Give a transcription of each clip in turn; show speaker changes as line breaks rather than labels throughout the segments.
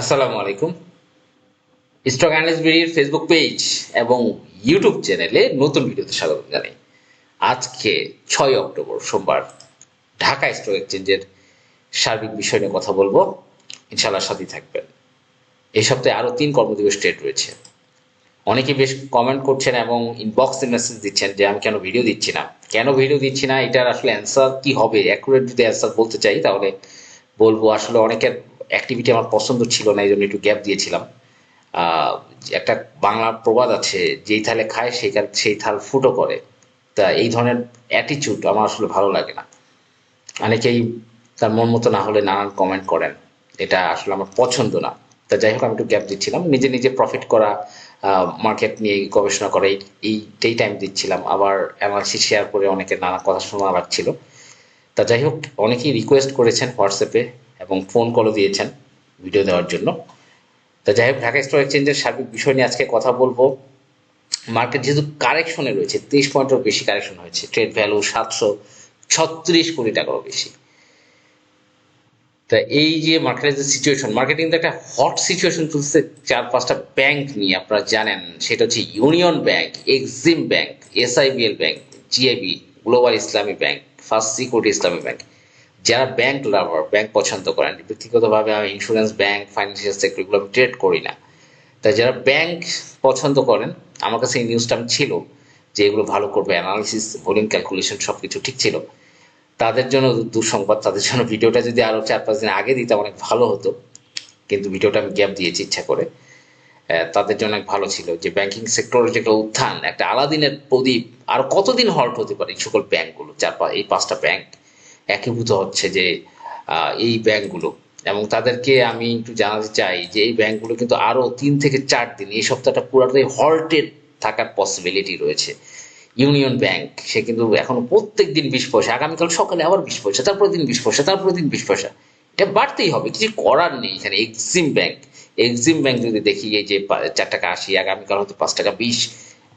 আসসালামু আলাইকুম। Stock analyst বিডির ফেসবুক পেজ এবং ইউটিউব চ্যানেলে নতুন ভিডিওতে স্বাগত জানাই। আজকে ছয় অক্টোবর, সোমবার, ঢাকা স্টক এক্সচেঞ্জের সার্বিক বিষয় নিয়ে কথা বলব। ইনশাল্লাহ সাথেই থাকবেন। এই সপ্তাহে আরও তিন কর্মদিবস ট্রেড রয়েছে। অনেকে বেশ কমেন্ট করছেন এবং ইনবক্সে মেসেজ দিচ্ছেন যে, আমি কেন ভিডিও দিচ্ছি না? কেন ভিডিও দিচ্ছি না? এটার আসলে অ্যান্সার কি হবে? অ্যাকুরেট যদি অ্যান্সার বলতে চাই, তাহলে বলব আসলে অনেকের অ্যাক্টিভিটি আমার পছন্দ ছিল না এই জন্য একটু গ্যাপ দিয়েছিলাম। একটা বাংলা প্রবাদ আছে, যেই থালে খায় সেই সেই থাল ফুটো করে। তা এই ধরনের অ্যাটিচিউড আমার আসলে ভালো লাগে না। অনেকেই তার মন মতো না হলে নানান কমেন্ট করেন। এটা আসলে আমার পছন্দ না। তা যাই হোক, আমি একটু গ্যাপ দিচ্ছিলাম। নিজে নিজে প্রফিট করা মার্কেট নিয়ে গবেষণা করে, এই- এইটাই টাইম দিচ্ছিলাম। আবার অ্যানালিসিস শেয়ার করে অনেকের নানা কথা শোনা লাগছিল। তা যাই হোক, অনেকেই রিকোয়েস্ট করেছেন হোয়াটসঅ্যাপে এবং ফোন কলও দিয়েছেন ভিডিও দেওয়ার জন্য। তা যাই হোক, ঢাকা স্টক এক্সচেঞ্জের সার্বিক বিষয় নিয়ে আজকে কথা বলব। মার্কেট যেহেতু কারেকশনে রয়েছে, তেইশ পয়েন্টের বেশি কারেকশন হয়েছে। ট্রেড ভ্যালু সাতশো ছত্রিশ কোটি টাকারও বেশি। তা এই যে মার্কেটের যে সিচুয়েশন মার্কেট কিন্তু একটা হট সিচুয়েশন চলছে চার পাঁচটা ব্যাংক নিয়ে, আপনারা জানেন। সেটা হচ্ছে Union Bank Exim Bank SIBL Bank GIB Global Islami Bank First Security Islami Bank যারা ব্যাংক লাভার ব্যাংক পছন্দ করেন, ব্যক্তিগতভাবে আমি ইন্স্যুরেন্স ব্যাংক ফাইন্যান্সিয়াল সেক্টর এগুলো আমি ট্রেড করি না। তাই যারা ব্যাংক পছন্দ করেন, আমার কাছে এই নিউজটা আমি ছিল যে এগুলো ভালো করবে অ্যানালিসিস ভলিউম ক্যালকুলেশন সব কিছু ঠিক ছিল। তাদের জন্য দুঃসংবাদ, তাদের জন্য ভিডিওটা যদি আরও চার পাঁচ দিন আগে দিতাম অনেক ভালো হতো। কিন্তু ভিডিওটা আমি গ্যাপ দিয়েছি ইচ্ছা করে। তাদের জন্য অনেক ভালো ছিল যে ব্যাংকিং সেক্টরের যে একটা উত্থান, একটা আলাদিনের প্রদীপ, আর কতদিন হল্ট হতে পারে এই সকল ব্যাংকগুলো চার পা- এই পাঁচটা ব্যাংক একীভূত হচ্ছে যে এই ব্যাংকগুলো। এবং তাদেরকে আমি একটু জানাতে চাই যে, এই ব্যাংকগুলো কিন্তু আরও তিন থেকে চার দিন, এই সপ্তাহটা পুরোটাই হল্টেড থাকার পসিবিলিটি রয়েছে। ইউনিয়ন ব্যাংক সে কিন্তু এখন প্রত্যেক দিন বিশ পয়সা, আগামীকাল সকালে আবার বিশ পয়সা তারপর দিন বিশ পয়সা তারপর দিন বিশ পয়সা। এটা বাড়তেই হবে, কিছু করার নেই এখানে। এক্সিম ব্যাংক এক্সিম ব্যাংক যদি দেখি, এই যে চার টাকা আশি, আগামীকাল হয়তো পাঁচ টাকা বিশ,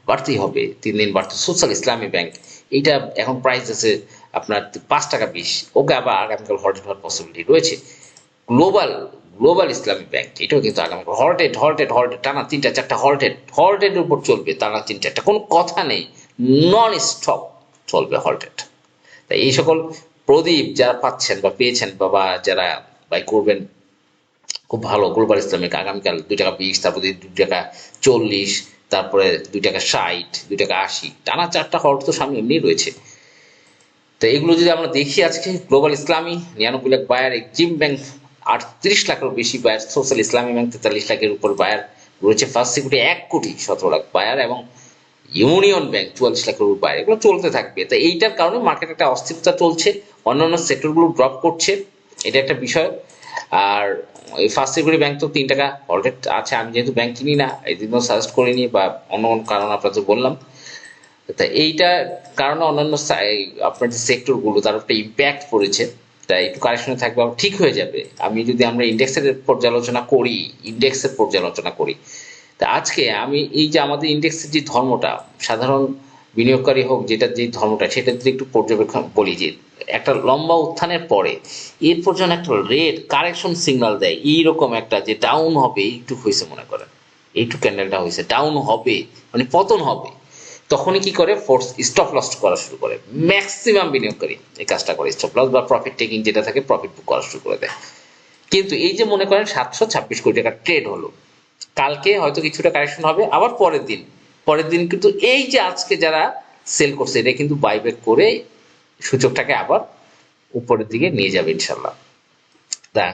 বাড়তেই হবে, তিন দিন বাড়তে। সোশ্যাল ইসলামী ব্যাংক এইটা এখন প্রাইস আছে আপনার পাঁচ টাকা বিশ, ওকে আবার আগামীকাল হল্টেড হওয়ার পসিবিলিটি রয়েছে। গ্লোবাল গ্লোবাল ইসলামিক ব্যাংক এটাও কিন্তু আগামীকাল হল্টেড হল্টেড হল্টেড টানা তিনটা, চারটা হল্টেড হল্টেড উপর চলবে, টানা তিন চারটা কোনো কথা নেই নন স্টপ চলবে হল্টেড তাই এই সকল প্রদীপ যারা পাচ্ছেন বা পেয়েছেন, বা যারা বাই করবেন, খুব ভালো গ্লোবাল ইসলামিক আগামীকাল দুই টাকা বিশ, তারপরে দুই টাকা চল্লিশ, তারপরে দুই টাকা ষাট, দুই টাকা আশি, টানা চারটা হল্ট তো সামনে এমনি রয়েছে। তো এগুলো যদি আমরা দেখি আজকে গ্লোবাল ইসলামী নিরানব্বই লাখ বায়ার জিম ব্যাংক আটত্রিশ লাখেরও বেশি বায়ার সোশ্যাল ইসলামী ব্যাংক তেতাল্লিশ লাখের উপর বায়ার রয়েছে। ফার্স্ট সিকিউরিটি এক কোটি সতেরো লাখ বায়ার এবং ইউনিয়ন ব্যাংক চুয়াল্লিশ লাখের উপর বায়ার এগুলো চলতে থাকবে। তো এইটার কারণে মার্কেট একটা অস্থিরতা চলছে, অন্যান্য সেক্টরগুলো ড্রপ করছে, এটা একটা বিষয়। আর এই ফার্স্ট সিকিউরিটি ব্যাংক তো তিন টাকা অলরেড আছে, আমি যেহেতু ব্যাংক কিনি না, এই জন্য সাজেস্ট করিনি বা অন্য কারণ আপনাদের বললাম। তা এইটা কারণে অন্যান্য আপনার যে সেক্টরগুলো তার একটা ইম্প্যাক্ট পড়েছে। তাই একটু কারেকশনে থাকবে ঠিক হয়ে যাবে। আমি যদি আমরা ইন্ডেক্সের পর্যালোচনা করি ইন্ডেক্সের পর্যালোচনা করি। তা আজকে আমি এই যে আমাদের ইন্ডেক্সের যে ধর্মটা, সাধারণ বিনিয়োগকারী হোক, যেটা যে ধর্মটা, সেটা যদি একটু পর্যবেক্ষণ বলি যে, একটা লম্বা উত্থানের পরে এরপর যখন একটা রেড কারেকশন সিগন্যাল দেয়, এইরকম একটা যে ডাউন হবে, এইটুক হয়েছে মনে করেন। এইটুক ক্যান্ডেলটা হয়েছে ডাউন হবে মানে পতন হবে। তখনই কি করে? ফোর্স স্টপ লস করা শুরু করে। ম্যাক্সিমাম বিনিয়োগকারী এই কাজটা করে স্টপ লস বা প্রফিট টেকিং যেটা থাকে প্রফিট বুক করা শুরু করে দেয়। কিন্তু এই যে মনে করেন সাতশো ছাব্বিশ কোটি টাকা ট্রেড হলো। কালকে হয়তো কিছুটা কারেকশন হবে, আবার পরের দিন। পরের দিন কিন্তু এই যে আজকে যারা সেল করছে এটা কিন্তু বাইব্যাক করে সূচকটাকে আবার উপরের দিকে নিয়ে যাবে ইনশাল্লাহ তা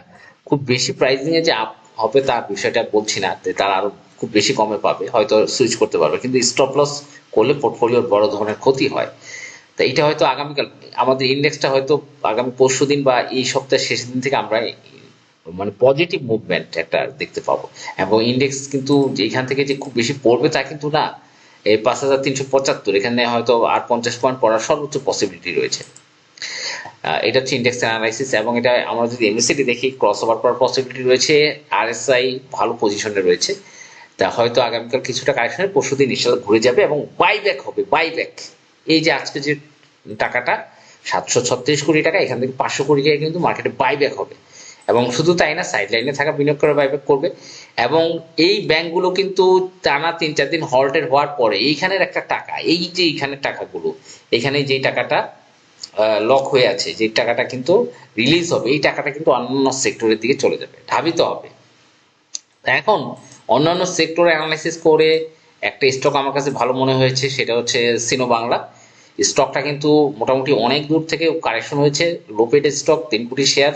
খুব বেশি প্রাইসিং এ যে আপ হবে তার বিষয়টা বলছি না। তারা আরও খুব বেশি কমে পাবে, হয়তো সুইচ করতে পারবে, কিন্তু স্টপ লস করলে পোর্টফোলিওর বড় ধরনের ক্ষতি হয়। তা এটা হয়তো আগামীকাল, আমাদের ইন্ডেক্সটা হয়তো আগামী পরশু দিন বা এই সপ্তাহের শেষ দিন থেকে আমরা মানে পজিটিভ মুভমেন্ট একটা দেখতে পাবো। এবং ইন্ডেক্স কিন্তু এখান থেকে যে খুব বেশি পড়বে তা কিন্তু না এই পাঁচ হাজার তিনশো পঁচাত্তর, এখানে হয়তো আর পঞ্চাশ পয়েন্ট পড়ার সর্বোচ্চ পসিবিলিটি রয়েছে। এটা হচ্ছে ইন্ডেক্স অ্যানালাইসিস এবং এটা আমরা যদি এমএসিটি দেখি ক্রস ওভার করার পসিবিলিটি রয়েছে আরএসআই ভালো পজিশনে রয়েছে। তা হয়তো আগামীকাল কিছুটা কারেকশনের পরশু দিন ইনশাল্লাহ ঘুরে যাবে এবং বাইব্যাক হবে বাইব্যাক এই যে আজকে যে টাকাটা, সাতশো ছত্রিশ কোটি টাকা, এখান থেকে পাঁচশো কোটি টাকা কিন্তু মার্কেটে বাইব্যাক হবে। এবং শুধু তাই না সাইড লাইনে থাকা বিনিয়োগ করে বাইব্যাক করবে। এবং এই ব্যাংকগুলো কিন্তু টানা তিন চার দিন হল্টের হওয়ার পরে এইখানের একটা টাকা, এই যে এইখানের টাকাগুলো, এখানে যেই টাকাটা লক হয়ে আছে যে টাকাটা কিন্তু রিলিজ হবে, এই টাকাটা কিন্তু অন্যান্য সেক্টরের দিকে চলে যাবে, ধাবিত হবে। এখন অন্যান্য সেক্টরে অ্যানালাইসিস করে একটা স্টক আমার কাছে ভালো মনে হয়েছে, সেটা হচ্ছে সিনো বাংলা স্টকটা কিন্তু মোটামুটি অনেক দূর থেকে কারেকশন হয়েছে। লোপেড স্টক তিন কোটি শেয়ার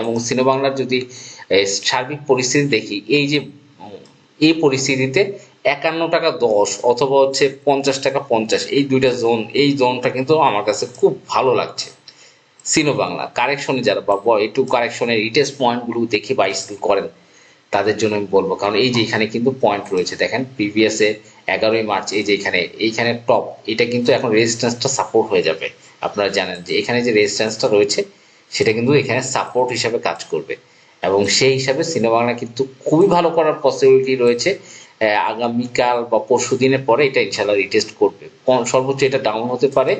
এবং সিনো বাংলার যদি সার্বিক পরিস্থিতি দেখি, এই যে, এই পরিস্থিতিতে একান্ন টাকা দশ অথবা হচ্ছে পঞ্চাশ টাকা পঞ্চাশ, এই দুইটা জোন এই জোনটা কিন্তু আমার কাছে খুব ভালো লাগছে। সিনো বাংলা কারেকশনে যারা বা একটু কারেকশনের রিটেস্ট পয়েন্টগুলো দেখে বাইসিল করেন তাদের জন্য আমি বলব। কারণ এই যে এখানে কিন্তু পয়েন্ট রয়েছে, দেখেন প্রিভিয়াসে এগারোই মার্চ, এই যে এখানে, এইখানে টপ এটা কিন্তু এখন রেজিস্ট্যান্সটা সাপোর্ট হয়ে যাবে। আপনারা জানেন যে এখানে যে রেজিস্ট্যান্সটা রয়েছে, সেটা কিন্তু এখানে সাপোর্ট হিসাবে কাজ করবে। এবং সেই হিসাবে সিনেমাংলা কিন্তু খুবই ভালো করার পসিবিলিটি রয়েছে। আগামীকাল বা পরশু দিনের পরে এটা ইনশাল্লাহ রিটেস্ট করবে। সর্বোচ্চ এটা ডাউন হতে পারে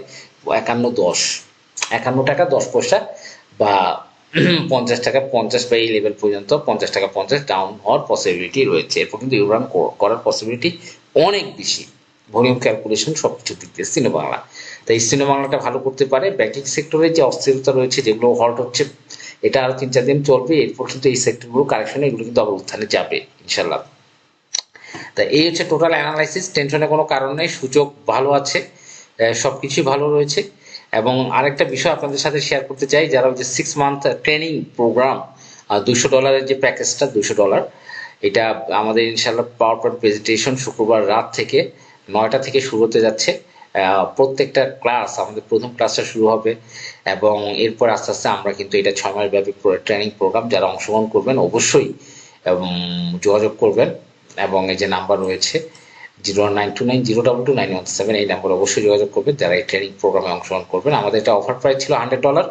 একান্ন দশ। একান্ন টাকা দশ পয়সা বা পঞ্চাশ টাকা পঞ্চাশ বা এই লেভেল পর্যন্ত পঞ্চাশ টাকা পঞ্চাশ ডাউন হওয়ার পসিবিলিটি রয়েছে। এরপর কিন্তু ইউরান করার পসিবিলিটি অনেক বেশি। ভলিউম ক্যালকুলেশন সব কিছু দিক দিয়ে সিনেমা বাংলা তাই সিনেমা বাংলাটা ভালো করতে পারে। ব্যাংকিং সেক্টরে যে অস্থিরতা রয়েছে যেগুলো হল্ট হচ্ছে এটা আরও তিন চার দিন চলবে। এরপর কিন্তু এই সেক্টরগুলো কারেকশনে এগুলো কিন্তু আবার উত্থানে যাবে ইনশাল্লাহ তা এই হচ্ছে টোটাল অ্যানালাইসিস টেনশনের কোনো কারণ নেই। সূচক ভালো আছে। আহ, সবকিছুই ভালো রয়েছে। এবং আরেকটা বিষয় আপনাদের সাথে শেয়ার করতে চাই যারা যে সিক্স মান্থ ট্রেনিং প্রোগ্রাম দুশো ডলারের যে প্যাকেজটা দুশো ডলার এটা আমাদের ইনশাল্লাহ পাওয়ার পয়েন্ট প্রেজেন্টেশন শুক্রবার রাত থেকে নয়টা থেকে শুরু হতে যাচ্ছে। প্রত্যেকটা ক্লাস আমাদের প্রথম ক্লাসটা শুরু হবে এবং এরপর আস্তে আস্তে আমরা কিন্তু এটা ছয় মাস ব্যাপী ট্রেনিং প্রোগ্রাম যারা অংশগ্রহণ করবেন অবশ্যই উম, যোগাযোগ করবেন এবং এই যে নাম্বার রয়েছে zero nine two nine, zero double two nine one seven, এই নাম্বারে অবশ্যই যোগাযোগ করবেন। যারা এই ট্রেনিং প্রোগ্রামে অংশগ্রহণ করবেন, আমাদের এটা অফার প্রাইস ছিল hundred dollar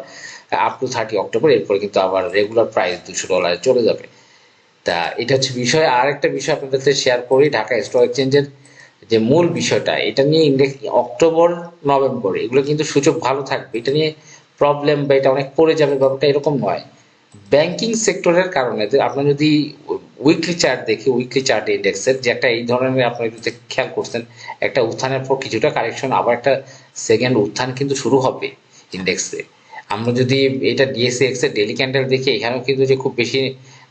up to thirty October এরপরে কিন্তু আবার রেগুলার প্রাইস দুশো ডলারে চলে যাবে। তা এটা হচ্ছে বিষয়। আর একটা বিষয় আপনাদের সাথে শেয়ার করি, ঢাকা স্টক এক্সচেঞ্জের যে মূল বিষয়টা, এটা নিয়ে ইন্ডেক্স অক্টোবর নভেম্বর এগুলো কিন্তু সূচক ভালো থাকবে। এটা নিয়ে প্রবলেম বা এটা অনেক পড়ে যাবে, ব্যাপারটা এরকম নয়। ব্যাংকিং সেক্টরের কারণে আপনার যদি উইকলি চার্ট দেখি উইকলি চার্ট ইন্ডেক্সের যে একটা এই ধরনের আপনি যদি খেয়াল করছেন, একটা উত্থানের পর কিছুটা কারেকশন আবার একটা সেকেন্ড উত্থান কিন্তু শুরু হবে ইন্ডেক্সে আমরা যদি এটা ডিএসএক্স এর ডেলি ক্যান্ডেল দেখি, এখানেও কিন্তু যে খুব বেশি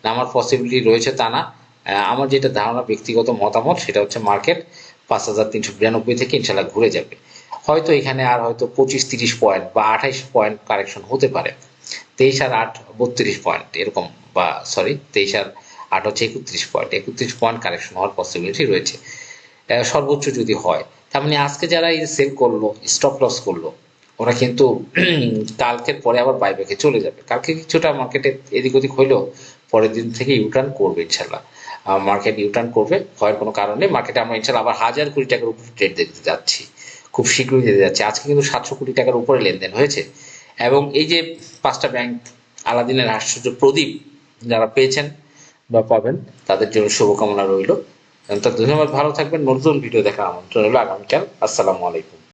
নামার পসিবিলিটি রয়েছে তা না। আমার যেটা ধারণা, ব্যক্তিগত মতামত, সেটা হচ্ছে মার্কেট পাঁচ হাজার তিনশো বিরানব্বই থেকে ইনশাল্লাহ ঘুরে যাবে। হয়তো এখানে আর হয়তো পঁচিশ তিরিশ পয়েন্ট বা আঠাইশ পয়েন্ট কারেকশন হতে পারে। তেইশ আর আট, বত্রিশ পয়েন্ট এরকম বা সরি তেইশ আর আট হচ্ছে একত্রিশ পয়েন্ট একত্রিশ পয়েন্ট কারেকশন হওয়ার পসিবিলিটি রয়েছে। সর্বোচ্চ যদি হয়, তার মানে আজকে যারা এই সেল করল স্টপ লস করল, ওরা কিন্তু কালকের পরে আবার বাইব্যাকে চলে যাবে। কালকে কিছুটা মার্কেটে এদিক ওদিক হইলেও পরের দিন থেকে ইউটার্ন করবে ইনশাল্লাহ মার্কেট ইউটার্ন করবে ভয়ের কোনো কারণে মার্কেটে আমরা ইনশাল্লাহ আবার হাজার কোটি টাকার উপরে ট্রেড দেখতে যাচ্ছি। খুব শীঘ্রই যেতে যাচ্ছে। আজকে কিন্তু সাতশো কোটি টাকার উপরে লেনদেন হয়েছে। এবং এই যে পাঁচটা ব্যাংক আলাদিনের আশ্চর্য প্রদীপ যারা পেয়েছেন বা পাবেন। তাদের জন্য শুভকামনা রইল। তাদের ধন্যবাদ ভালো থাকবেন। নতুন ভিডিও দেখার আমন্ত্রণ রইল আগামীকাল। আসসালামু আলাইকুম।